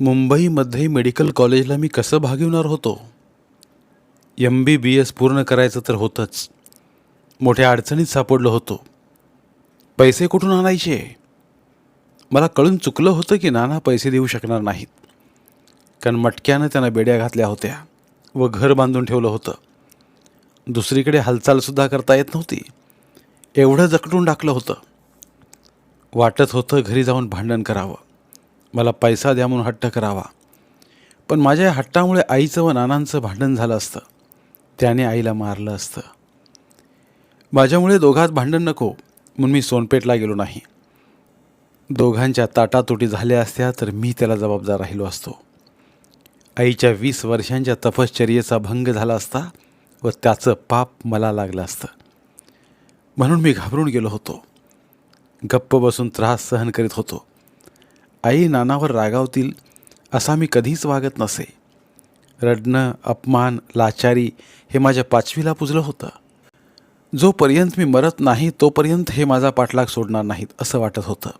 मुंबईमध्ये मेडिकल कॉलेजला मी कसं भागवणार होतो? एम बी बी एस पूर्ण करायचं तर होतंच. मोठ्या अडचणीत सापडलो होतो. पैसे कुठून आणायचे? मला कळून चुकलं होतं की नाना पैसे देऊ शकणार नाहीत. कारण मटक्यानं त्यांना बेड्या घातल्या होत्या व घर बांधून ठेवलं होतं. दुसरीकडे हालचालसुद्धा करता येत नव्हती. एवढं जखडून टाकलं होतं. वाटत होतं घरी जाऊन भांडण करावं. मला पैसा द्या म्हणून हट्ट करावा. पण माझ्या या हट्टामुळे आईचं व नानांचं भांडण झालं असतं. त्याने आईला मारलं असतं. माझ्यामुळे दोघात भांडण नको म्हणून मी सोनपेठला गेलो नाही. दोघांच्या ताटातोटी झाल्या असत्या तर मी त्याला जबाबदार राहिलो असतो. आईच्या वीस वर्षांच्या तपश्चर्येचा भंग झाला असता व त्याचं पाप मला लागलं असतं. म्हणून मी घाबरून गेलो होतो. गप्प बसून त्रास सहन करीत होतो. आई नानावर रागावतील असा मी कधीच वागत नसे. रडणं अपमान लाचारी हे माझ्या पाचवीला पुजलं होतं. जोपर्यंत मी मरत नाही तोपर्यंत हे माझा पाठलाग सोडणार नाहीत असं वाटत होतं.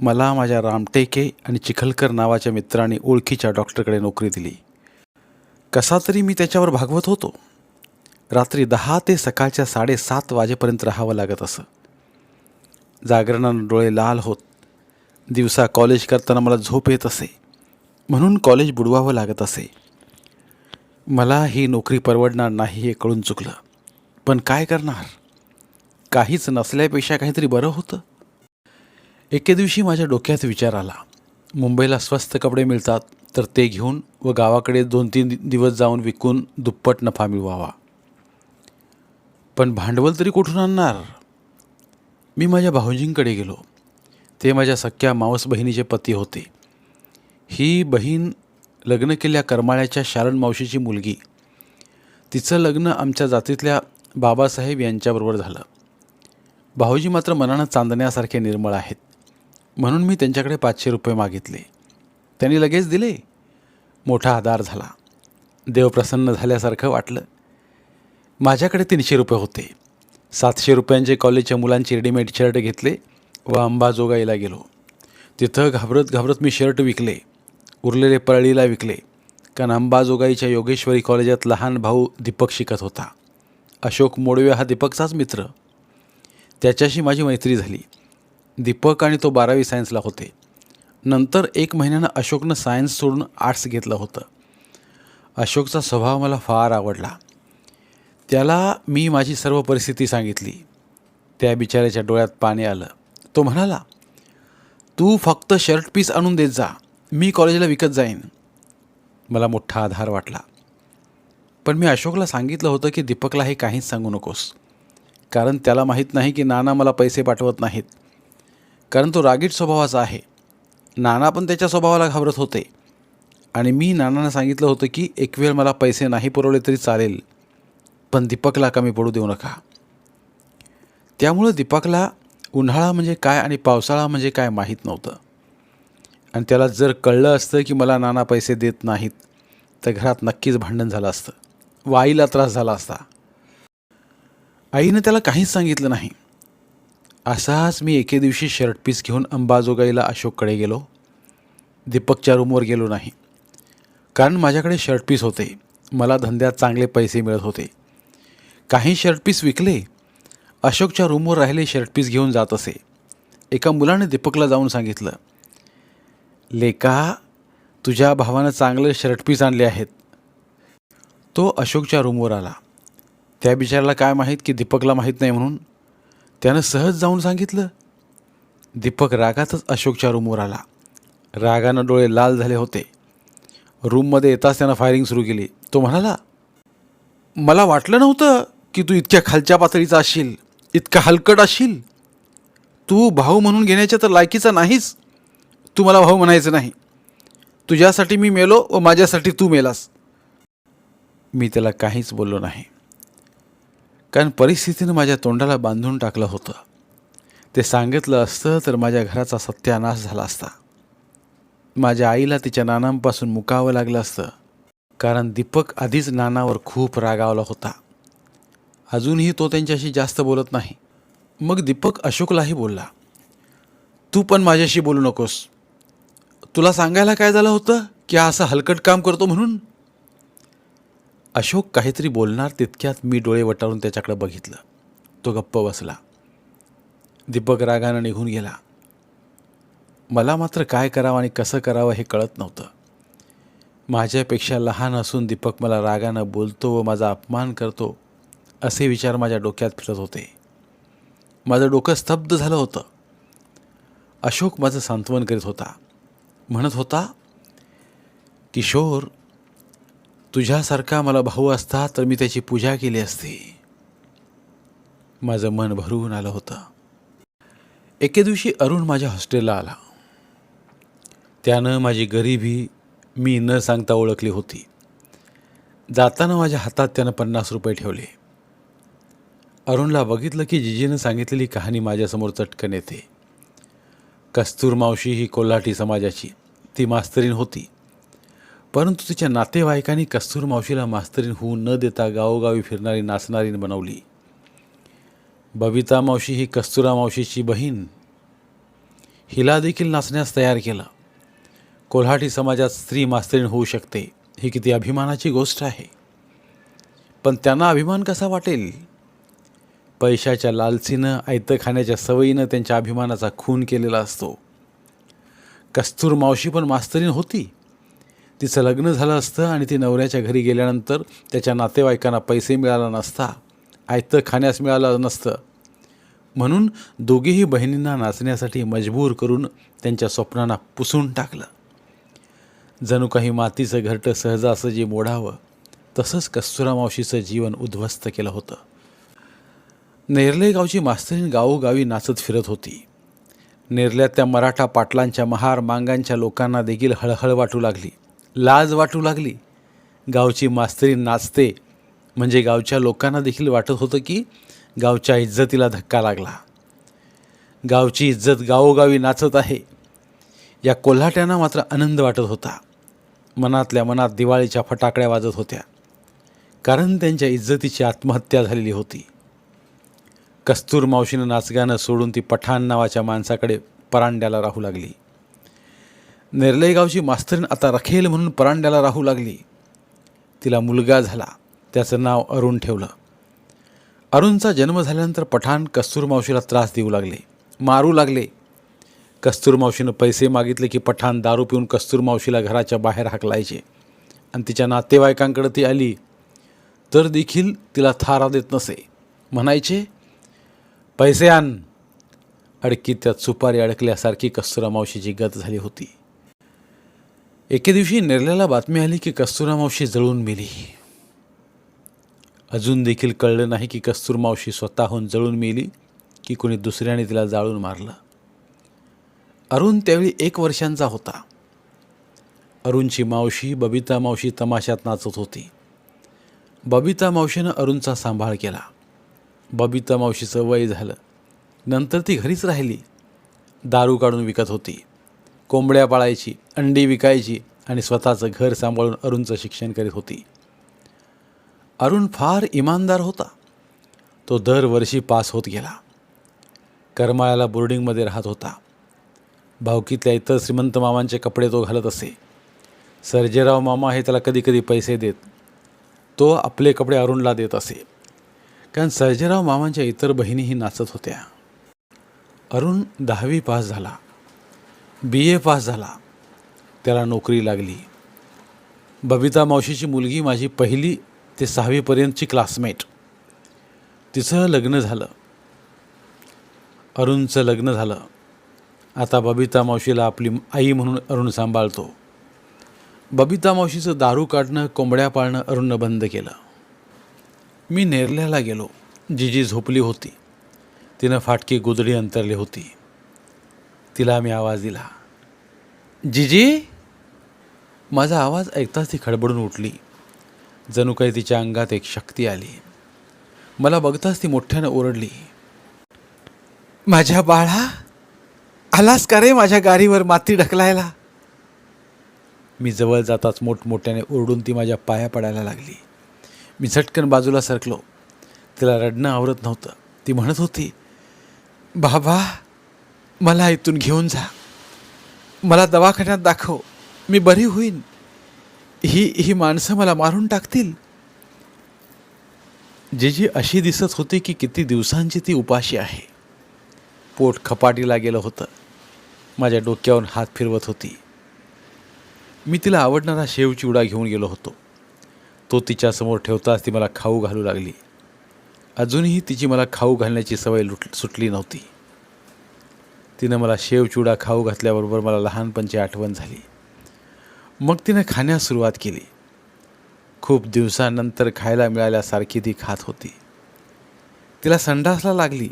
मला माझ्या रामटेके आणि चिखलकर नावाच्या मित्राने ओळखीच्या डॉक्टरकडे नोकरी दिली. कसा तरी मी त्याच्यावर भागवत होतो. रात्री दहा ते सकाळच्या साडेसात वाजेपर्यंत राहावं लागत असं. जागरणानं डोळे लाल होत दिवसा कॉलेज करताना मला झोप येत असे. म्हणून कॉलेज बुडवावं लागत असे. मला ही नोकरी परवडणार नाही हे कळून चुकलं. पण काय करणार? काहीच नसल्यापेक्षा काहीतरी बरं होतं. एके दिवशी माझ्या डोक्यात विचार आला. मुंबईला स्वस्त कपडे मिळतात तर ते घेऊन व गावाकडे दोन तीन दिवस जाऊन विकून दुप्पट नफा मिळवावा. पण भांडवल तरी कुठून आणणार? मी माझ्या भाऊजींकडे गेलो. ते माझ्या सख्या मावस बहिणीचे पती होते. ही बहीण लग्न केल्या करमाळ्याच्या शारण मावशीची मुलगी. तिचं लग्न आमच्या जातीतल्या बाबासाहेब यांच्याबरोबर झालं. भाऊजी मात्र मनानं चांदण्यासारखे निर्मळ आहेत. म्हणून मी त्यांच्याकडे पाचशे रुपये मागितले. त्यांनी लगेच दिले. मोठा आधार झाला. देव प्रसन्न झाल्यासारखं वाटलं. माझ्याकडे तीनशे रुपये होते. सातशे रुपयांचे कॉलेजच्या मुलांचे रेडीमेड शर्ट घेतले. व अंबाजोगाईला गेलो. तिथं घाबरत घाबरत मी शर्ट विकले उरलेले परळीला विकले कारण अंबाजोगाईच्या योगेश्वरी कॉलेजात लहान भाऊ दीपक शिकत होता. अशोक मोडवे हा दीपकचाच मित्र. त्याच्याशी माझी मैत्री झाली. दीपक आणि तो बारावी सायन्सला होते. नंतर एक महिन्यानं अशोकनं सायन्स सोडून आर्ट्स घेतलं होतं. अशोकचा स्वभाव मला फार आवडला. त्याला मी माझी सर्व परिस्थिती सांगितली. त्या बिचाऱ्याच्या डोळ्यात पाणी आलं. तो म्हणाला तू फक्त शर्ट पीस आणून देत जा. मी कॉलेजला विकत जाईन. मला मोठा आधार वाटला. पण मी अशोकला सांगितलं होतं की दीपकला हे काहीच सांगू नकोस. कारण त्याला माहीत नाही की नाना मला पैसे पाठवत नाहीत. कारण तो रागीट स्वभावाचा आहे. नाना पण त्याच्या स्वभावाला घाबरत होते. आणि मी नानांना सांगितलं होतं की एक वेळ मला पैसे नाही पुरवले तरी चालेल. पण दीपकला कमी पडू देऊ नका. त्यामुळं दीपकला उन्हाळा म्हणजे काय आणि पावसाळा म्हणजे काय माहीत नव्हतं. आणि त्याला जर कळलं असतं की मला नाना पैसे देत नाहीत तर घरात नक्कीच भांडण झालं असतं. व आईला त्रास झाला असता. आईनं त्याला काहीच सांगितलं नाही. असाच मी एके दिवशी शर्ट पीस घेऊन अंबाजोगाईला अशोककडे गेलो. दीपकच्या रूमवर गेलो नाही. कारण माझ्याकडे शर्ट पीस होते. मला धंद्यात चांगले पैसे मिळत होते. काही शर्ट पीस विकले अशोकच्या रूमवर राहिले शर्टपीस घेऊन जात असे. एका मुलाने दीपकला जाऊन सांगितलं लेका तुझ्या भावानं चांगले शर्टपीस आणले आहेत. तो अशोकच्या रूमवर आला. त्या बिचाराला काय माहीत की दीपकला माहीत नाही म्हणून त्यानं सहज जाऊन सांगितलं दीपक रागातच अशोकच्या रूमवर आला. रागानं डोळे लाल झाले होते. रूममध्ये येताच त्यानं फायरिंग सुरू केली. तो म्हणाला मला वाटलं नव्हतं की तू इतक्या खालच्या पातळीचा असशील. इतका हलकट असशील तू भाऊ म्हणून घेण्याच्या तर लायकीचा नाहीस. तू मला भाऊ म्हणायचं नाही. तुझ्यासाठी मी मेलो व माझ्यासाठी तू मेलास. मी त्याला काहीच बोललो नाही. कारण परिस्थितीनं माझ्या तोंडाला बांधून टाकलं होतं. ते सांगितलं असतं तर माझ्या घराचा सत्यानाश झाला असता. माझ्या आईला तिच्या नानांपासून मुकावं लागलं असतं. कारण दीपक आधीच नानावर खूप रागावला होता. अजूनही तो त्यांच्याशी जास्त बोलत नाही. मग दीपक अशोकलाही बोलला तू पण माझ्याशी बोलू नकोस. तुला सांगायला काय झालं होतं की असं हलकट काम करतो म्हणून? अशोक काहीतरी बोलणार तितक्यात मी डोळे वटारून त्याच्याकडे बघितलं. तो गप्प बसला. दीपक रागानं निघून गेला. मला मात्र काय करावं आणि कसं करावं हे कळत नव्हतं. माझ्यापेक्षा लहान असून दीपक मला रागानं बोलतो व माझा अपमान करतो. असे विचार माझ्या डोक्यात फिरत होते. माझं डोकं स्तब्ध झालं होतं. अशोक माझं सांत्वन करीत होता. म्हणत होता किशोर तुझ्यासारखा मला भाऊ असता तर मी त्याची पूजा केली असती. माझं मन भरून आलं होतं. एके दिवशी अरुण माझ्या हॉस्टेलला आला. त्यानं माझी गरिबी मी न सांगता ओळखली होती. जाताना माझ्या हातात त्यानं पन्नास रुपये ठेवले. अरुणला बघितलं की जिजीनं सांगितलेली कहाणी माझ्यासमोर चटकन येते. कस्तूर मावशी ही कोल्हाटी समाजाची ती मास्तरीण होती. परंतु तिच्या नातेवाईकांनी कस्तूर मावशीला मास्तरीण होऊ न देता गावोगावी फिरणारी नाचणारीन बनवली. बबिता मावशी ही कस्तुरा मावशीची बहीण. हिला देखील नाचण्यास तयार केलं. कोल्हाटी समाजात स्त्री मास्तरीण होऊ शकते ही किती अभिमानाची गोष्ट आहे. पण त्यांना अभिमान कसा वाटेल? पैशाच्या लालसीनं आयतं खाण्याच्या सवयीनं त्यांच्या अभिमानाचा खून केलेला असतो. कस्तूर मावशी पण मास्तरीन होती. तिचं लग्न झालं असतं आणि ती नवऱ्याच्या घरी गेल्यानंतर त्याच्या नातेवाईकांना पैसे मिळाला नसता आयतं खाण्यास मिळालं नसतं. म्हणून दोघीही बहिणींना नाचण्यासाठी मजबूर करून त्यांच्या स्वप्नांना पुसून टाकलं. जणू काही मातीचं घरटं सहजासहजी मोडावं तसंच कस्तुरा मावशीचं जीवन उद्ध्वस्त केलं होतं. नेरले गावची मास्तरीण गावोगावी नाचत फिरत होती. नेरल्यात त्या मराठा पाटलांच्या महार मांगांच्या लोकांना देखील हळहळ वाटू लागली. लाज वाटू लागली. गावची मास्तरी नाचते म्हणजे गावच्या लोकांना देखील वाटत होतं की गावच्या इज्जतीला धक्का लागला. गावची इज्जत गावोगावी नाचत आहे. या कोल्हाट्यांना मात्र आनंद वाटत होता. मनातल्या मनात दिवाळीच्या फटाकड्या वाजत होत्या. कारण त्यांच्या इज्जतीची आत्महत्या झालेली होती. कस्तूर मावशीनं नाचगाणं सोडून ती पठाण नावाच्या माणसाकडे परांड्याला राहू लागली. नेरले गावची आता रखेल म्हणून परांड्याला राहू लागली. तिला मुलगा झाला. त्याचं नाव अरुण ठेवलं. अरुणचा जन्म झाल्यानंतर पठाण कस्तूर मावशीला त्रास देऊ लागले. मारू लागले. कस्तूर मावशीनं पैसे मागितले की पठाण दारू पिऊन कस्तूर मावशीला घराच्या बाहेर हाकलायचे. आणि तिच्या नातेवाईकांकडे ती आली. तर देखील तिला थारा देत नसे. म्हणायचे पैसे आण. अडकीत त्यात सुपारी अडकल्यासारखी कस्तुरा मावशीची गत झाली होती. एके दिवशी नेरल्याला बातमी आली की कस्तुरा मावशी जळून मेली. अजून देखील कळलं नाही की कस्तूर मावशी स्वतःहून जळून मेली की कोणी दुसऱ्याने तिला जाळून मारलं. अरुण त्यावेळी एक वर्षांचा होता. अरुणची मावशी बबिता मावशी तमाशात नाचत होती. बबिता मावशीनं अरुणचा सांभाळ केला. बबिता मावशीचं वय झालं. नंतर ती घरीच राहिली. दारू काढून विकत होती. कोंबड्या पाळायची अंडी विकायची आणि स्वतःचं घर सांभाळून अरुणचं शिक्षण करीत होती. अरुण फार इमानदार होता. तो दरवर्षी पास होत गेला. करमाळ्याला बोर्डिंगमध्ये राहत होता. भावकीतल्या इतर श्रीमंत मामांचे कपडे तो घालत असे. सर्जेराव मामा हे त्याला कधी कधी पैसे देत. तो आपले कपडे अरुणला देत असे. कारण सर्जेराव मामांच्या इतर बहिणीही नाचत होत्या. अरुण दहावी पास झाला. बी ए पास झाला. त्याला नोकरी लागली. बबिता मावशीची मुलगी माझी पहिली ते सहावीपर्यंतची क्लासमेट तिचं लग्न झालं. अरुणचं लग्न झालं. आता बबिता मावशीला आपली आई म्हणून अरुण सांभाळतो. बबिता मावशीचं दारू काढणं कोंबड्या पाळणं अरुणनं बंद केलं. मी नेरल्याला गेलो. जिजी झोपली होती. तिनं फाटकी गुदडी अंतरली होती. तिला मी आवाज दिला. जिजी! माझा आवाज ऐकताच ती खडबडून उठली. जणू काही तिच्या अंगात एक शक्ती आली. मला बघताच ती मोठ्यानं ओरडली. माझ्या बाळा आलास का रे माझ्या गाडीवर माती ढकलायला? मी जवळ जाताच मोठमोठ्याने ओरडून ती माझ्या पाया पडायला लागली. मी झटकन बाजूला सरकलो. तिला रडणं आवरत नव्हतं. ती म्हणत होती बाबा मला इथून घेऊन जा. मला दवाखान्यात दाखव. मी बरी होईन. ही ही माणसं मला मारून टाकतील. जीजी अशी दिसत होती की किती दिवसांची ती उपाशी आहे. पोट खपाटीला गेलं होतं. माझ्या डोक्यावरून हात फिरवत होती. मी तिला आवडणारा शेव चिवडा घेऊन गेलो होतो. तो तिच्यासमोर ठेवताच ती मला खाऊ घालू लागली. अजूनही तिची मला खाऊ घालण्याची सवय लुट सुटली नव्हती. तिनं मला शेवचुडा खाऊ घातल्याबरोबर मला लहानपणची आठवण झाली. मग तिनं खाण्यास सुरुवात केली. खूप दिवसानंतर खायला मिळाल्यासारखी ती खात होती. तिला संडासला लागली.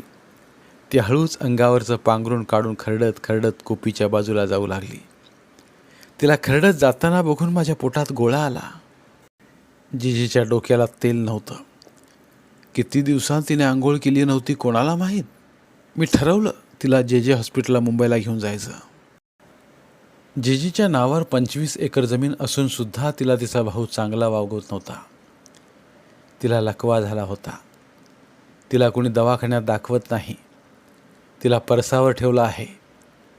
ती हळूच अंगावरचं पांघरून काढून खरडत खरडत कुपीच्या बाजूला जाऊ लागली. तिला खरडत जाताना बघून माझ्या पोटात गोळा आला. जिजीच्या डोक्याला तेल नव्हतं. किती दिवसात तिने आंघोळ केली नव्हती कोणाला माहीत? मी ठरवलं तिला जे जे हॉस्पिटलला मुंबईला घेऊन जायचं. जेजीच्या नावावर पंचवीस एकर जमीन असूनसुद्धा तिला तिचा भाऊ चांगला वागवत नव्हता. तिला लकवा झाला होता. तिला कोणी दवाखान्यात दाखवत नाही. तिला परसावर ठेवलं आहे.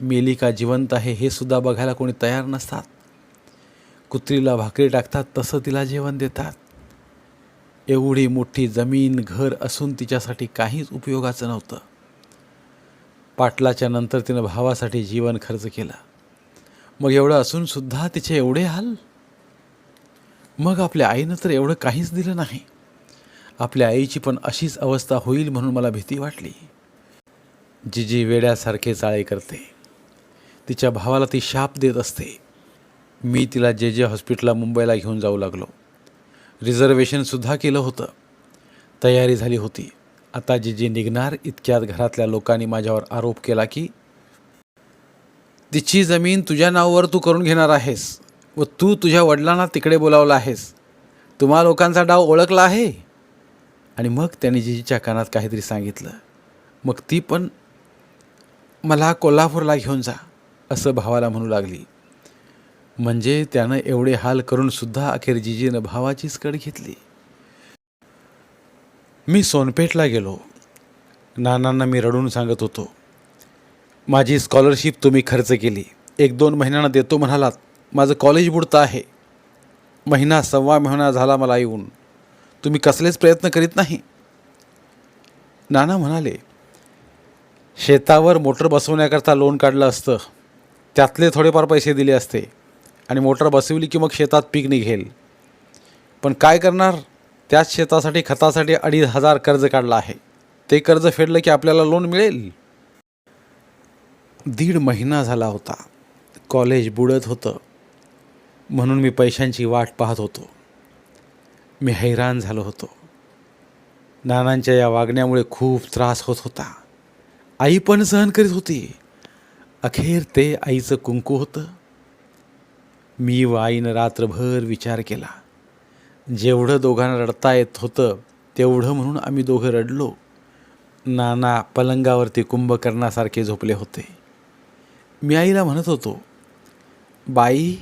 मेली का जिवंत आहे हे सुद्धा बघायला कोणी तयार नसतात. कुत्रीला भाकरी टाकतात तसं तिला जेवण देतात. एवढी मोठी जमीन घर असून तिच्यासाठी काहीच उपयोगाचं नव्हतं. पाटलाच्या नंतर तिनं भावासाठी जीवन खर्च केला. मग एवढं असूनसुद्धा तिचे एवढे हाल? मग आपल्या आईनं तर एवढं काहीच दिलं नाही. आपल्या आईची पण अशीच अवस्था होईल म्हणून मला भीती वाटली. जिजी वेड्यासारखे चाळे करते. तिच्या भावाला ती शाप देत असते. मी तिला जे जे हॉस्पिटलला मुंबईला घेऊन जाऊ लागलो. रिझर्वेशनसुद्धा केलं होतं. तयारी झाली होती. आता जिजी निघणार इतक्यात घरातल्या लोकांनी माझ्यावर आरोप केला की तिची जमीन तुझ्या नावावर तू करून घेणार आहेस व तू तुझ्या वडिलांना तिकडे बोलावलं आहेस. तुम्हा लोकांचा डाव ओळखला आहे. आणि मग त्याने जिजीच्या कानात काहीतरी सांगितलं. मग ती पण मला कोल्हापूरला घेऊन जा असं भावाला म्हणू लागली. म्हणजे त्यानं एवढे हाल करून सुद्धा अखेर जिजीनं भावाचीच कड घेतली. मी सोनपेठला गेलो. नानांना मी रडून सांगत होतो माझी स्कॉलरशिप तुम्ही खर्च केली. एक दोन महिन्यानं देतो म्हणालात. माझं कॉलेज बुडतं आहे. महिना सव्वा महिना झाला मला येऊन. तुम्ही कसलेच प्रयत्न करीत नाही. नाना म्हणाले शेतावर मोटर बसवण्याकरता लोन काढलं असतं. त्यातले थोडेफार पैसे दिले असते. आणि मोटर बसवली की मग शेतात पीक निघेल. पण काय करणार? त्याच शेतासाठी खतासाठी अडीच हजार कर्ज काढलं आहे. ते कर्ज फेडलं की आपल्याला लोन मिळेल. दीड महिना झाला होता. कॉलेज बुडत होतं. म्हणून मी पैशांची वाट पाहत होतो. मी हैराण झालो होतो. नानांच्या या वागण्यामुळे खूप त्रास होत होता. आई पण सहन करीत होती. अखेर ते आईचं कुंकू होतं. मी व आईनं रात्रभर विचार केला. जेवढं दोघांना रडता येत होतं तेवढं म्हणून आम्ही दोघं रडलो. नाना पलंगावरती कुंभकर्णासारखे झोपले होते. मी आईला म्हणत होतो बाई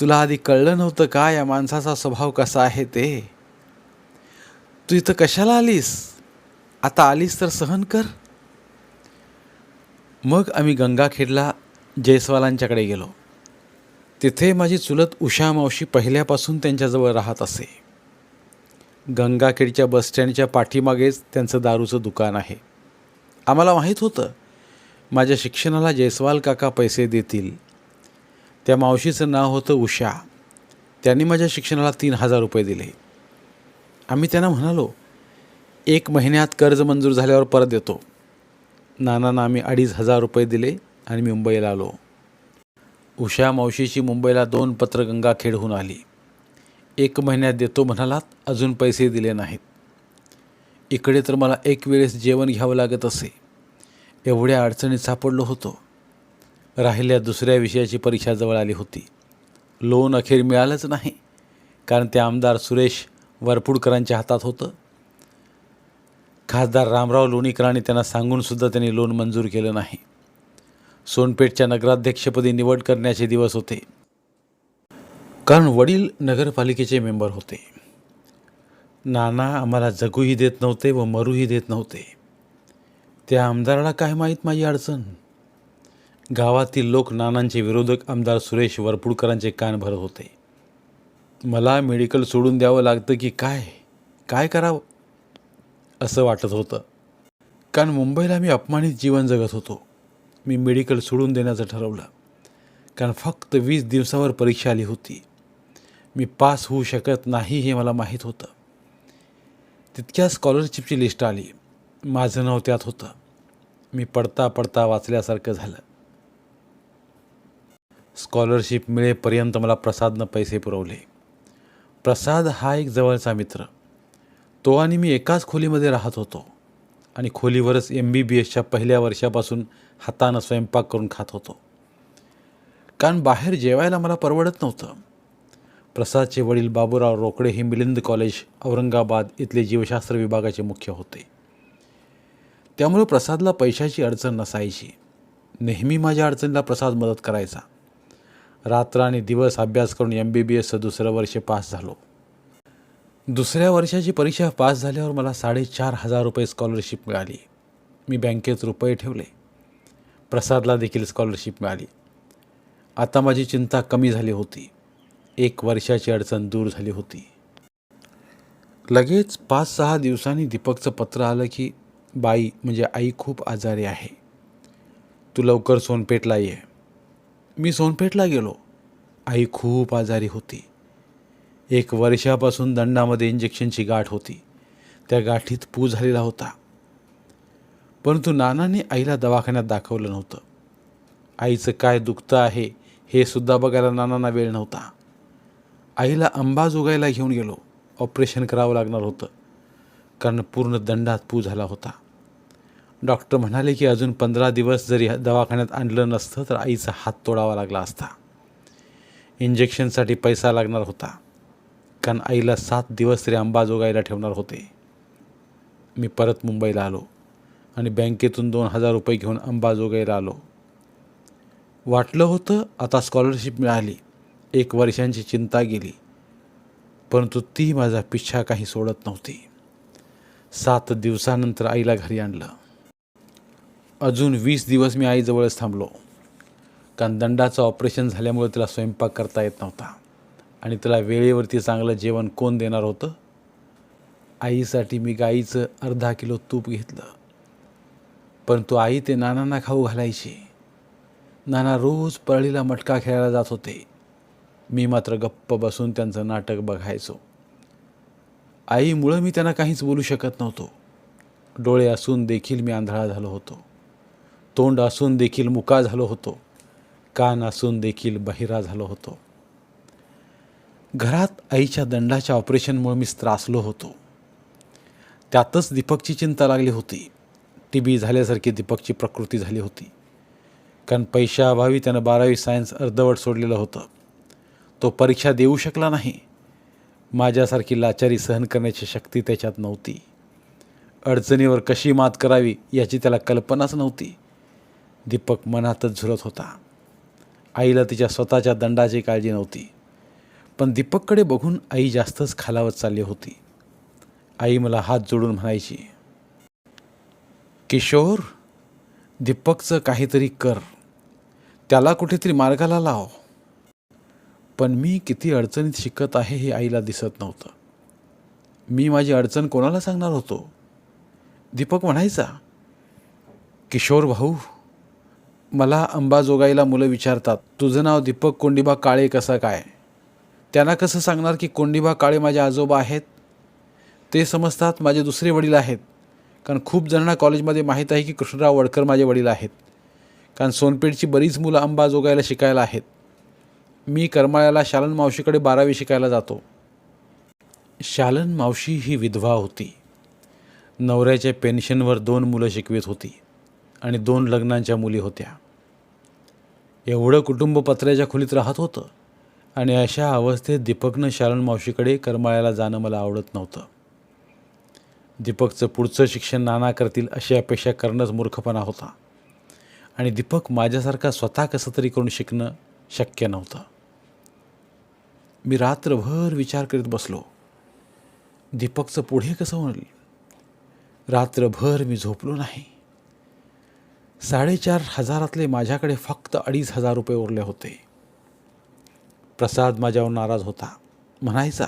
तुला आधी कळलं नव्हतं का या माणसाचा स्वभाव कसा आहे ते? तू इथं कशाला आलीस? आता आलीस तर सहन कर. मग आम्ही गंगाखेडला जयस्वालांच्याकडे गेलो. तिथे माझी चुलत उषा मावशी पहिल्यापासून त्यांच्याजवळ राहत असे. गंगाखेडच्या बसस्टँडच्या पाठीमागेच त्यांचं दारूचं दुकान आहे. आम्हाला माहीत होतं माझ्या शिक्षणाला जयस्वाल काका पैसे देतील. त्या मावशीचं नाव होतं उषा. त्यांनी माझ्या शिक्षणाला तीन हजार रुपये दिले. आम्ही त्यांना म्हणालो एक महिन्यात कर्ज मंजूर झाल्यावर परत देतो. नानांना आम्ही अडीच हजार रुपये दिले आणि मुंबईला आलो. उषा मावशीची मुंबईला दोन पत्र गंगाखेडहून आली. एक महिन्यात देतो म्हणालात अजून पैसे दिले नाहीत. इकडे तर मला एक वेळेस जेवण घ्यावं लागत असे. एवढ्या अडचणीत सापडलो होतो. राहिल्या दुसऱ्या विषयाची परीक्षा जवळ आली होती. लोन अखेर मिळालंच नाही कारण ते आमदार सुरेश वरपुडकरांच्या हातात होतं. खासदार रामराव लोणीकरांनी त्यांना सांगूनसुद्धा त्यांनी लोन मंजूर केलं नाही. सोनपेठच्या नगराध्यक्षपदी निवड करण्याचे दिवस होते. कारण वडील नगरपालिकेचे मेंबर होते. नाना आम्हाला जगूही देत नव्हते व मरूही देत नव्हते. त्या आमदाराला काय माहीत माझी अडचण? गावातील लोक नानांचे विरोधक आमदार सुरेश वरपुडकरांचे कान भरत होते. मला मेडिकल सोडून द्यावं लागतं की काय? काय करावं? असं वाटत होतं. कारण मुंबईला मी अपमानित जीवन जगत होतो. मी मेडिकल सोडून देण्याचं ठरवलं. कारण फक्त वीस दिवसावर परीक्षा आली होती. मी पास होऊ शकत नाही हे मला माहीत होतं. तितक्या स्कॉलरशिपची लिस्ट आली. माझं नाव त्यात होतं. मी पडता पडता वाचल्यासारखं झालं. स्कॉलरशिप मिळेपर्यंत मला प्रसादनं पैसे पुरवले. प्रसाद हा एक जवळचा मित्र. तो आणि मी एकाच खोलीमध्ये राहत होतो. आणि खोलीवरच एम बी बी एसच्या पहिल्या वर्षापासून हातानं स्वयंपाक करून खात होतो. कारण बाहेर जेवायला मला परवडत नव्हतं. प्रसादचे वडील बाबूराव रोकडे हे मिलिंद कॉलेज औरंगाबाद इथले जीवशास्त्र विभागाचे मुख्य होते. त्यामुळे प्रसादला पैशाची अडचण नसायची. नेहमी माझ्या अडचणीला प्रसाद मदत करायचा. रात्र आणि दिवस अभ्यास करून एम बी बी एसचं दुसरं वर्ष पास झालो. दुसऱ्या वर्षाची परीक्षा पास झाल्यावर मला साडेचार हजार रुपये स्कॉलरशिप मिळाली. मी बँकेत रुपये ठेवले. प्रसादला देखील स्कॉलरशिप मिळाली. आता माझी चिंता कमी झाली होती. एक वर्षाची अडचण दूर झाली होती. लगेच पाच सहा दिवसांनी दीपकचं पत्र आलं की बाई म्हणजे आई खूप आजारी आहे. तू लवकर सोनपेठला ये. मी सोनपेठला गेलो. आई खूप आजारी होती. एक वर्षापासून दंडामध्ये इंजेक्शनची गाठ होती. त्या गाठीत पू झालेला होता. परंतु नानाने आईला दवाखान्यात दाखवलं नव्हतं. आईचं काय दुखतं आहे हे सुद्धा बघायला नानांना वेळ नव्हता. आईला अंबाजोगाईला घेऊन गेलो. ऑपरेशन करावं लागणार होतं. कारण पूर्ण दंडात पू झाला होता. डॉक्टर म्हणाले की अजून पंधरा दिवस जरी दवाखान्यात आणलं नसतं तर आईचा हात तोडावा लागला असता. इंजेक्शनसाठी पैसा लागणार होता. कारण आईला सात दिवस तरी अंबाजोगाईला ठेवणार होते. मी परत मुंबईला आलो. आणि बँकेतून दोन हजार रुपये घेऊन अंबाजोगाईला आलो वाटलं होतं आता स्कॉलरशिप मिळाली. एक वर्षांची चिंता गेली. परंतु ती माझा पिच्छा काही सोडत नव्हती. सात दिवसानंतर आईला घरी आणलं. अजून वीस दिवस मी आईजवळच थांबलो. कारण दंडाचं ऑपरेशन झाल्यामुळे तिला स्वयंपाक करता येत नव्हता. आणि तिला वेळेवरती चांगलं जेवण कोण देणार होतं? आईसाठी मी गाईचं अर्धा किलो तूप घेतलं. परंतु आई ते नानांना खाऊ घालायची. नाना रोज पळीला मटका खेळायला जात होते. मी मात्र गप्प बसून त्यांचं नाटक बघायचो. आईमुळं मी त्यांना काहीच बोलू शकत नव्हतो. डोळे असून देखील मी आंधळा झालो होतो. तोंड असून देखील मुका झालो होतो. कान असून देखील बहिरा झालो होतो. घरात आईच्या दंडाच्या ऑपरेशनमुळे मी त्रासलो होतो. त्यातच दीपकची चिंता लागली होती. टी बी झाल्यासारखी दीपकची प्रकृती झाली होती. कारण पैशाअभावी त्यानं बारावी सायन्स अर्धवट सोडलेलं होतं. तो परीक्षा देऊ शकला नाही. माझ्यासारखी लाचारी सहन करण्याची शक्ती त्याच्यात नव्हती. अडचणीवर कशी मात करावी याची त्याला कल्पनाच नव्हती. दीपक मनातच झुरत होता. आईला तिच्या स्वतःच्या दंडाची काळजी नव्हती. पण दीपककडे बघून आई जास्तच खालावत चालली होती. आई मला हात जोडून म्हणायची किशोर दीपकचं काहीतरी कर. त्याला कुठेतरी मार्गाला लाव. पण मी किती अडचणीत शिकत आहे हे आईला दिसत नव्हतं. मी माझी अडचण कोणाला सांगणार होतो? दीपक म्हणायचा किशोर भाऊ मला अंबाजोगाईला मुलं विचारतात तुझं नाव दीपक कोंडीबा काळे कसं काय? त्यांना कसं सांगणार की कोंडीबा काळे माझे आजोबा आहेत? ते समजतात माझे दुसरे वडील आहेत. कारण खूप जणांना कॉलेजमध्ये माहीत आहे की कृष्णराव वडकर माझे वडील आहेत. कारण सोनपेठची बरीच मुलं अंबाजोगाईला शिकायला आहेत. मी करमाळ्याला शालन मावशीकडे बारावी शिकायला जातो. शालन मावशी ही विधवा होती. नवऱ्याच्या पेन्शनवर दोन मुलं शिकवित होती आणि दोन लग्नांच्या मुली होत्या. एवढं कुटुंब पत्र्याच्या खोलीत राहत होतं आणि अशा अवस्थेत दीपकनं शालन मावशीकडे करमाळ्याला जाणं मला आवडत नव्हतं. दीपकचं पुढचं शिक्षण नाना करतील अशी अपेक्षा करणंच मूर्खपणा होता. आणि दीपक माझ्यासारखा स्वतः कसं तरी करून शिकणं शक्य नव्हतं. मी रात्रभर विचार करीत बसलो. दीपकचं पुढे कसं होईल? रात्रभर मी झोपलो नाही. साडेचार हजारातले माझ्याकडे फक्त अडीच हजार रुपये उरले होते. प्रसाद माझ्यावर नाराज होता. म्हणायचा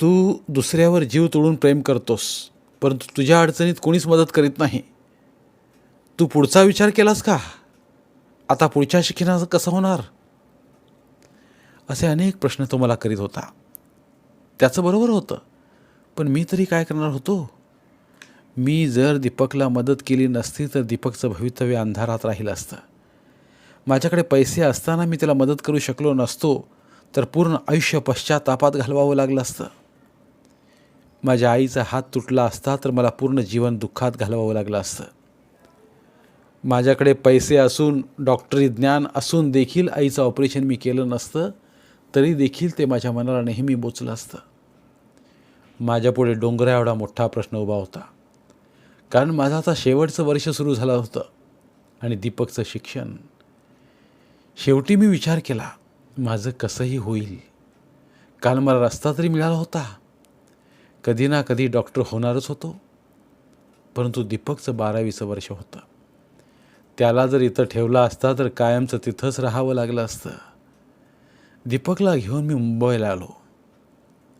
तू दुसऱ्यावर जीव तोडून प्रेम करतोस परंतु तुझ्या अडचणीत कोणीच मदत करीत नाही. तू पुढचा विचार केलास का? आता पुढच्या शिक्षणाचं कसं होणार? असे अनेक प्रश्न तो मला करीत होता. त्याचं बरोबर होतं पण मी तरी काय करणार होतो? मी जर दीपकला मदत केली नसती तर दीपकचं भवितव्य अंधारात राहिलं असतं. माझ्याकडे पैसे असताना मी त्याला मदत करू शकलो नसतो तर पूर्ण आयुष्य पश्चातापात घालवावं लागलं असतं. माझ्या आईचा हात तुटला असता तर मला पूर्ण जीवन दुःखात घालवावं लागलं असतं. माझ्याकडे पैसे असून डॉक्टरी ज्ञान असून देखील आईचं ऑपरेशन मी केलं नसतं तरी देखील ते माझ्या मनाला नेहमी बोचलं असतं. माझ्यापुढे डोंगरा एवढा मोठा प्रश्न उभा होता. कारण माझं आता शेवटचं वर्ष सुरू झालं होतं आणि दीपकचं शिक्षण. शेवटी मी विचार केला माझं कसंही होईल. काल मला रस्ता तरी मिळाला होता. कधी ना कधी डॉक्टर होणारच होतो. परंतु दीपकचं बारावीचं वर्ष होतं. त्याला जर इथं ठेवला असता तर कायमचं तिथंच राहावं लागलं असतं. दीपकला घेऊन मी मुंबईला आलो.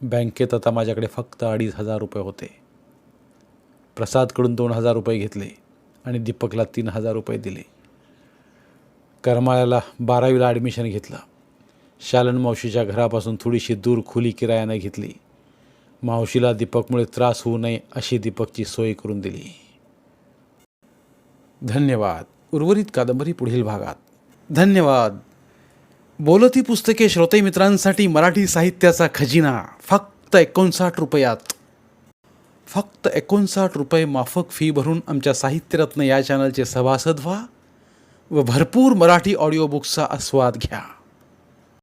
बँकेत आता माझ्याकडे फक्त अडीच हजार रुपये होते. प्रसादकडून दोन हजार रुपये घेतले आणि दीपकला तीन हजार रुपये दिले. करमाळ्याला बारावीला ॲडमिशन घेतलं. शालन मावशीच्या घरापासून थोडीशी दूर खुली किरायानं घेतली. मावशीला दीपकमुळे त्रास होऊ नये अशी दीपकची सोय करून दिली. धन्यवाद. उर्वरित कादंबरी पुढील भागात. धन्यवाद. बोलती पुस्तके श्रोते मित्रांसाठी मराठी साहित्याचा खजिना. फक्त एकोणसाठ रुपयात. फक्त एकोणसाठ रुपये माफक फी भरून आमच्या साहित्यरत्न या चॅनलचे सभासद व्हा व भरपूर मराठी ऑडिओ बुक्सचा आस्वाद घ्या.